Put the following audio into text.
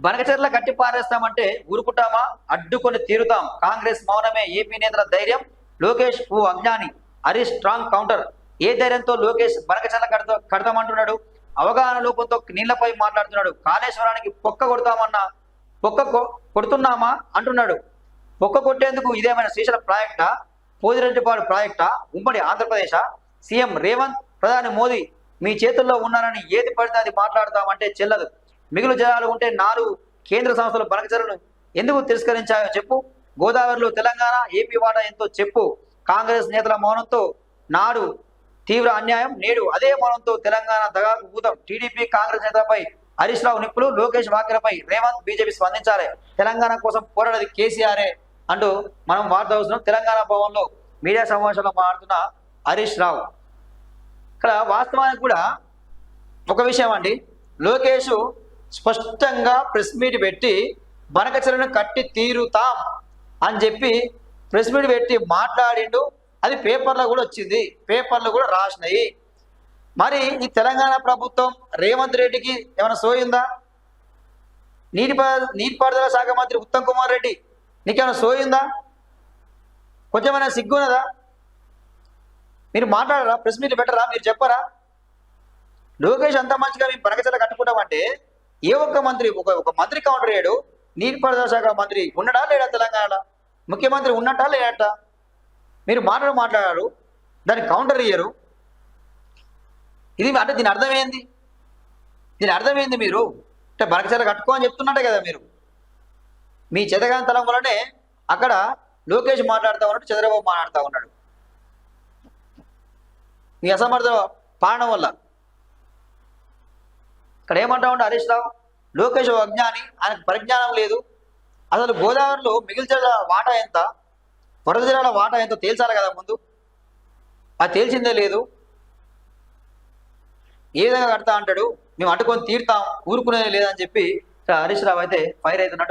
బనకచెర్ల కట్టి పారేస్తామంటే ఊరుకుంటామా? అడ్డుకొని తీరుతాం. కాంగ్రెస్ మౌనమే. ఏపీ నేతల ధైర్యం. లోకేష్ ఓ అజ్ఞాని. Harish strong counter. ఏ ధైర్యంతో లోకేష్ బనకచెర్ల కడతా కడతామంటున్నాడు? అవగాహన లోపంతో నీళ్ళపై మాట్లాడుతున్నాడు. కాళేశ్వరానికి పొక్క కొడతామన్నా పొక్క కొ- కొడుతున్నామా అంటున్నాడు. పొక్క కొట్టేందుకు ఇదేమైనా శ్రీశైల ప్రాజెక్టా? పోదిరెడ్డిపాడు ప్రాజెక్టా? ఉమ్మడి ఆంధ్రప్రదేశ్? సీఎం రేవంత్ ప్రధాని మోదీ మీ చేతుల్లో ఉన్నారని ఏది పడితే అది మాట్లాడతామంటే చెల్లదు. మిగులు జలాలు ఉంటే నాలుగు కేంద్ర సంస్థలు బనకచరులను ఎందుకు తిరస్కరించాయో చెప్పు. గోదావరిలో తెలంగాణ ఏపీ వాటా ఎంతో చెప్పు. కాంగ్రెస్ నేతల మౌనంతో నాడు తీవ్ర అన్యాయం నేడు అదే మౌనంతో తెలంగాణ దగాకు భూతం టీడీపీ కాంగ్రెస్ నేతలపై హరీష్ రావు నిప్పులు లోకేష్ వ్యాఖ్యలపై రేవంత్ బీజేపీ స్పందించాలి. తెలంగాణ కోసం పోరాడేది కేసీఆరే అంటూ మనం వార్త తెలంగాణ భవన్లో మీడియా సమావేశంలో మాట్లాడుతున్న హరీష్ రావు. ఇక్కడ వాస్తవానికి కూడా ఒక విషయం అండి. లోకేష్ స్పష్టంగా ప్రెస్ మీట్ పెట్టి బనకచలను కట్టి తీరుతాం అని చెప్పి ప్రెస్ మీట్ పెట్టి మాట్లాడిండు. అది పేపర్లో కూడా వచ్చింది. పేపర్లో కూడా రాసినాయి. మరి ఈ తెలంగాణ ప్రభుత్వం రేవంత్ రెడ్డికి ఏమైనా సోయిందా నీటి నీటిపారుదల శాఖ మంత్రి ఉత్తమ్ కుమార్ రెడ్డి నీకేమైనా సోయిందా కొంచెమైనా సిగ్గున్నదా మీరు మాట్లాడరా? ప్రెస్ మీట్ పెట్టరా? మీరు చెప్పరా? లోకేష్ అంత మంచిగా మేము బనకచల కట్టుకుంటామంటే ఏ ఒక్క మంత్రి ఒక ఒక మంత్రి కౌంటర్ అయ్యాడు నీటిపారుదల శాఖ మంత్రి ఉన్నడా లేడా తెలంగాణ ముఖ్యమంత్రి ఉన్నట్టా లేడట మీరు మాట్లాడు మాట్లాడారు దానికి కౌంటర్ ఇయ్యరు. ఇది అంటే దీని అర్థమైంది దీని అర్థమైంది మీరు? అంటే బనకచల కట్టుకో అని చెప్తున్నట్టే కదా మీరు. మీ చెదగాని తలం వల్లనే అక్కడ లోకేష్ మాట్లాడుతూ ఉన్నాడు చంద్రబాబు మాట్లాడుతూ ఉన్నాడు. మీ అసమర్థ పాడడం వల్ల. ఇక్కడ ఏమంటా ఉంటే హరీష్ రావు? లోకేష్ అజ్ఞాని ఆయనకు పరిజ్ఞానం లేదు. అసలు గోదావరిలో మిగిలిన వాటా ఎంత? వరద జిల్లాల వాటా ఎంతో తేల్చాలి కదా ముందు? అది తేల్చిందే లేదు. ఏ విధంగా కడతా అంటాడు? మేము అట్టుకొని తీరుతాం ఊరుకునేది లేదని చెప్పి హరీష్ రావు అయితే ఫైర్ అవుతున్నట్టు